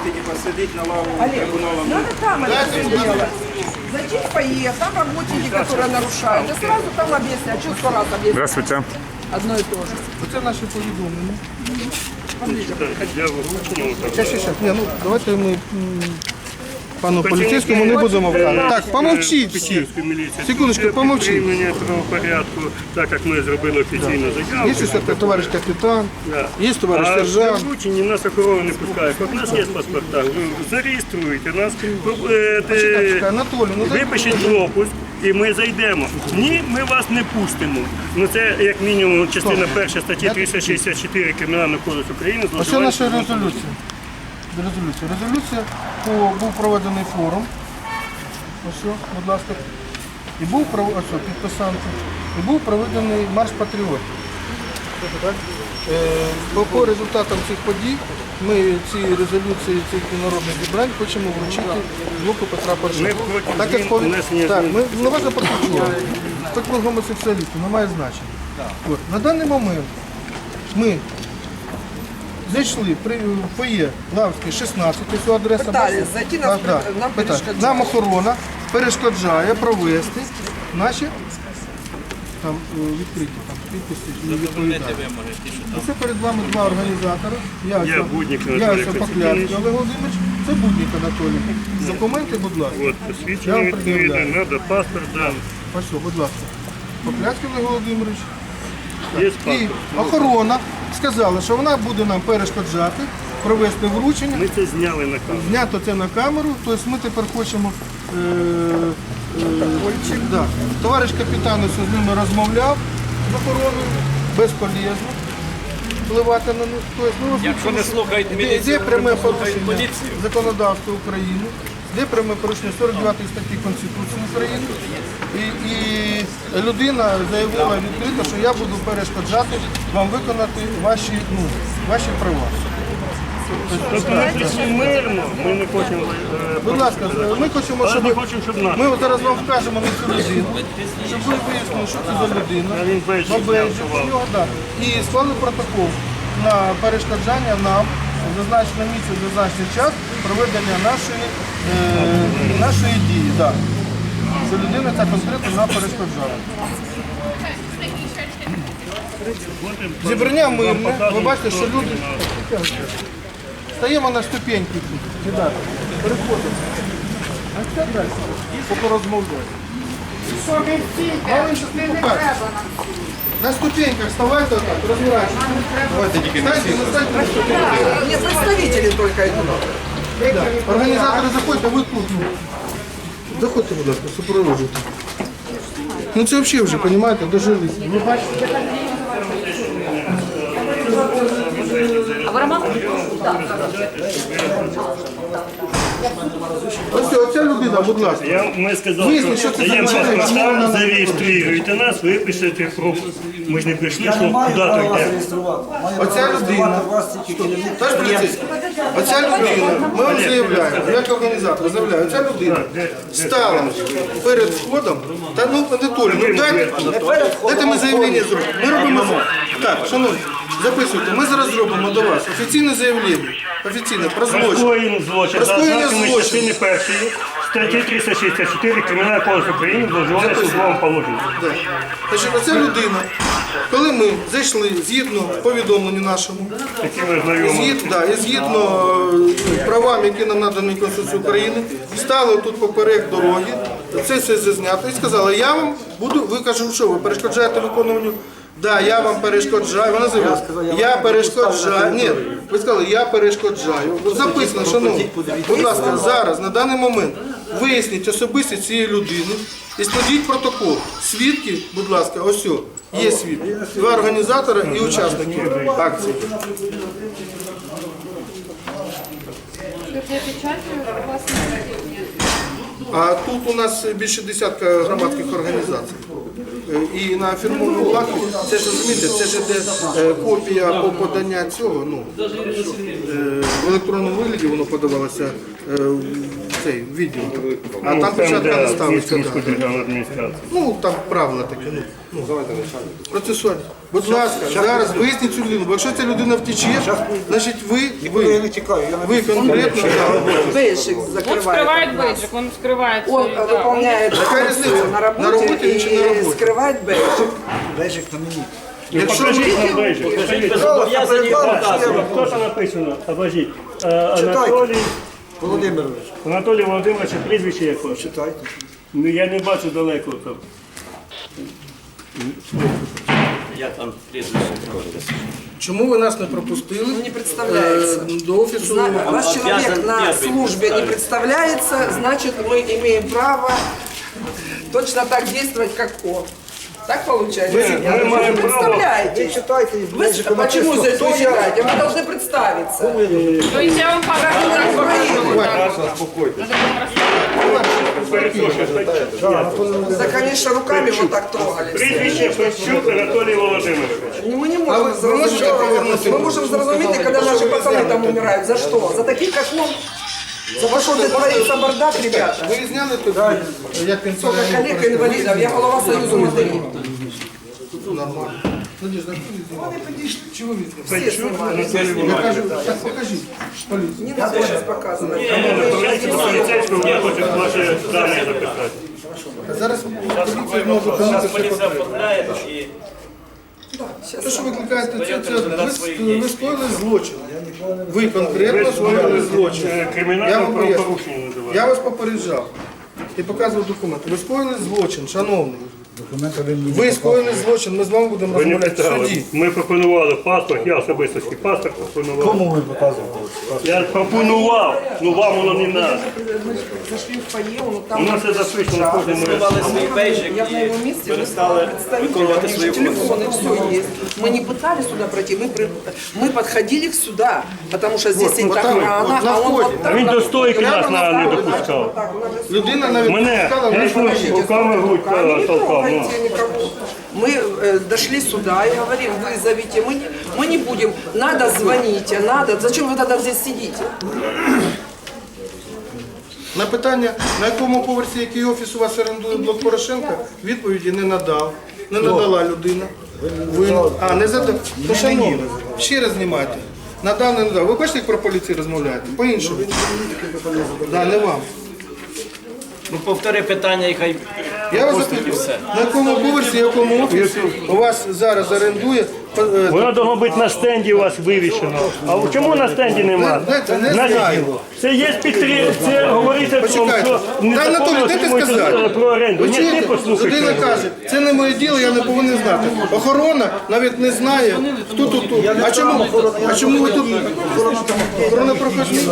повісити і посадити на лаву Олег, трибуналу. надо там это все делать. Зайти в фойе, там работники, которые нарушают. И сразу там объяснять. А что сто раз объяснять? Здравствуйте. Одно и то же. Оце наші повідомлення. Я вручну Щас, щас, щас. Ні, ну, давайте ми м, пану поліцейському не будемо вказувати. Так, помовчіть всі. Секундочку, помовчіть. Підтримання правопорядку, так як ми зробили офіційну заяву. Є щось, товариш капітан, є товариш а сержант. при врученні нас охорона не пускає. От у нас є паспорта, ви зареєструєте нас, е, ну випишіть пропуск і ми зайдемо. Ні, ми вас не пустимо. Ну це як мінімум частина перша статті 364 Кримінального кодексу України. Ось це наша резолюція. Резолюція. Резолюція по, був проведений форум. Ось, будь ласка. І був ось, підписанти. І був проведений марш патріотів. Так? Е, по, результатам цих подій ми ці резолюції цих народних зібрань хочемо вручити блоку Петра Порошенка. Так як змін, пові- так, ми на вас запропонували. Хоч ви гомосексуалісти, не має значення. От. На даний момент ми зайшли при фоє Лавський 16, ось адреса. Пытались зайти, нас да. нам Питання. Нам охорона перешкоджає провести наші там е, відкриті там, підписи і відповідальні. Оце перед вами два організатори. Я, Я це- Буднік я Анатолій це Костянтинович. Поклянський Олег Володимирович, це Буднік Анатолій. Документи, будь ласка. От, Я посвідчення вам відповідне, пред'являю. треба паспорт, да. Ось, будь ласка. Поклянський Олег Володимирович. Є І паспорт. охорона сказала, що вона буде нам перешкоджати, провести вручення. Ми це зняли на камеру. Знято це на камеру, тобто ми тепер хочемо. Е, е, да. Товариш капітан ось з ними розмовляв з охороною, безполезно впливати на них. Тобто, ну, Якщо не слухають міліцію, де пряме не слухають порушення законодавства України, де пряме порушення 49 статті Конституції України. І, і людина заявила відкрито, що я буду перешкоджати вам виконати ваші, ну, ваші права. Тобто ми прийшли мирно, ми не хочемо. е, Будь ласка, ми хочемо, Але щоб ми хочемо, щоб нас. ми от зараз вам вкажемо на цю людину, щоб ви вияснили, що це за людина. А він бейджик зняв, у нього, да. І склали протокол на перешкоджання нам в зазначене місце, в зазначений час проведення нашої, е, нашої дії. Да. Що людина ця конкретно нам перешкоджала. Зібрання мирне, ви бачите, що люди. Стаємо на ступеньки тут, переходимо. А це далі? Поки розмовляємо. Маленько покажеш. На ступеньках вставайте отак, розбирайтеся. Давайте тільки на Станьте на ступеньках. Мне представители только идут. Да. Організатори заходьте, ви тут. ну. Заходьте, будь ласка, супроводжуйте. Ну це взагалі вже, розумієте, дожились. Ви бачите? Ось оця людина, будь ласка. Я, ми сказали, Виясніть, що що це за даємо людина, чому зареєструйте нас, випишете пропуск. Ми ж не прийшли, що куди то йдемо. Оця людина, Тож поліцейський, оця людина, ми вам заявляємо, як організатор. Заявляю, оця людина стала перед входом, та ну Анатолій, ну дайте, дайте ми заявлення зробимо. Ми робимо так, шановні, записуйте, ми зараз зробимо до вас офіційне заявлення, офіційне про злочин. Скоєним злочин Про за ознаками злочину. частини першої статті 364 Кримінального кодексу України зловживання службовим положенням. Да. Значить, оця людина, коли ми зайшли згідно повідомленню нашому, Такі ми знайомі. Згідно, да, і згідно е, правам, які нам надані Конституцією України, стали тут поперек дороги, це все зазнято і сказали, я вам буду, ви кажете, що ви перешкоджаєте виконуванню? Да, я вам перешкоджаю. Вона заявила, я перешкоджаю. Ні, ви сказали, я перешкоджаю. От Записано, шановні. Будь ласка, зараз, на даний момент, виясніть особистість цієї людини і складіть протокол. Свідки, будь ласка, ось о, є свідки. Два організатора і учасники акції. А тут у нас більше десятка громадських організацій. Е, І на фірмовому бланку, це ж розумієте, це ж іде е, копія по подання цього. Ну, е, в електронному вигляді воно подавалося в цей відділ. А там Ну, початка не ставиться. Ну, там правила таке. Ну. Процесуальні. Будь ласка, зараз виясніть цю людину. Бо якщо ця людина втече, значить ви, Я ви, не тікаю, я ви конкретно. да. Бейджик Он закрывает. скрывает бейджик, он скрывает Он свою, э, да. выполняет Какая разница? функцию на работе, На работе или не на и работе? скрывает бейджик. Бежик на мені. Якщо Покажіть нам бейджик. покажіть. Хто там написано? Обожіть. Е, Анатолій, Володимирович, Анатолій Володимирович, прізвище якого? читайте. Ну я не бачу далеко там. Я там чому ви нас не пропустили Не представляется. е, до офісу? Зна- Раз человек на службе не представляется, значит мы имеем право точно так действовать, как он. Так получается? Вы- Нет, мы вы имеем же право. представляете. Читайте, Вы Бежик, с- почему здесь вы читаете? Вы должны представиться. То есть я вам покажу, как покажу. Надо вам Да, конечно, руками вот так трогали. Прізвище Пещук Анатолій Володимирович. Мы не А можем вы- вы можете повернуть зрозуміти. Ми можемо зрозуміти, коли наші пацани там умирають. За що? За таких, як он? За те, що тут твориться бардак, ребята. Ви зняли тут, як він Сколько себе коллег інвалідів, я голова Союзу матерів. Нормально. Надежда, вони підійшли, чого ви Всі знімають. Я кажу, так покажіть. Поліцію. Не надо зараз показувати. Я хочу ваші дані записати. Зараз поліція знову Зараз все поліція потрібно. оформляє і Те, що викликаєте, це, це ви, ви скоїли злочин. Ви конкретно скоїли злочин. Я Кримінальне вам поясню. правопорушення називається. Я вас попереджав і показував документи. Ви скоїли злочин, шановний. Документи ви мені Ви скоїли злочин, ми з вами будемо Ви не розмовляти в питали. суді. Ми пропонували паспорт, я особисто свій паспорт пропонував. Кому ви показували? Я пропонував, ну вам воно не надо. Зашли в фойе, он У там нас це записано в кожному сховали свій бейджик Я на і его месте перестали виконувати свої функції. телефоны, все есть. Мы не пытались сюда пройти, мы, при- мы подходили к сюда, потому что здесь есть вот там, охрана, вот на а он входе. вот так. Він до стойки нас Прямо на- на не вході. допускав. Так, у нас же Людина навіть Мене сказала, ви лично руками в грудь Руками не толкав. ну. трогайте никого. Мы э, дошли сюда и говорим, вызовите, мы, не- мы не будем, надо звоните, надо, зачем вы тогда здесь сидите? На питання, на якому поверсі який офіс у вас орендує блок Порошенка, відповіді не надав. Не надала людина. Ви, а, не задав. Ну, шановні, ще раз знімайте. Надав, не надав. Ви бачите, як про поліцію розмовляєте? По-іншому. Да, не вам. Ну повтори питання, і хай я вас запитую, на якому поверсі, якому офісі у вас зараз орендує е, Воно должно бути на стенді у вас вивішено. А чому на стенді нема? Знаєте, не знаю. Це є підтримка, це говориться про Почекайте. що не Та Анатолій, дайте отримується сказати. про оренду. Ні, ти чуєте? послухай. Людина каже, це не моє діло, я не повинен знати. Охорона навіть не знає, хто тут. тут. А чому, а чому ви тут? Охорона проходить?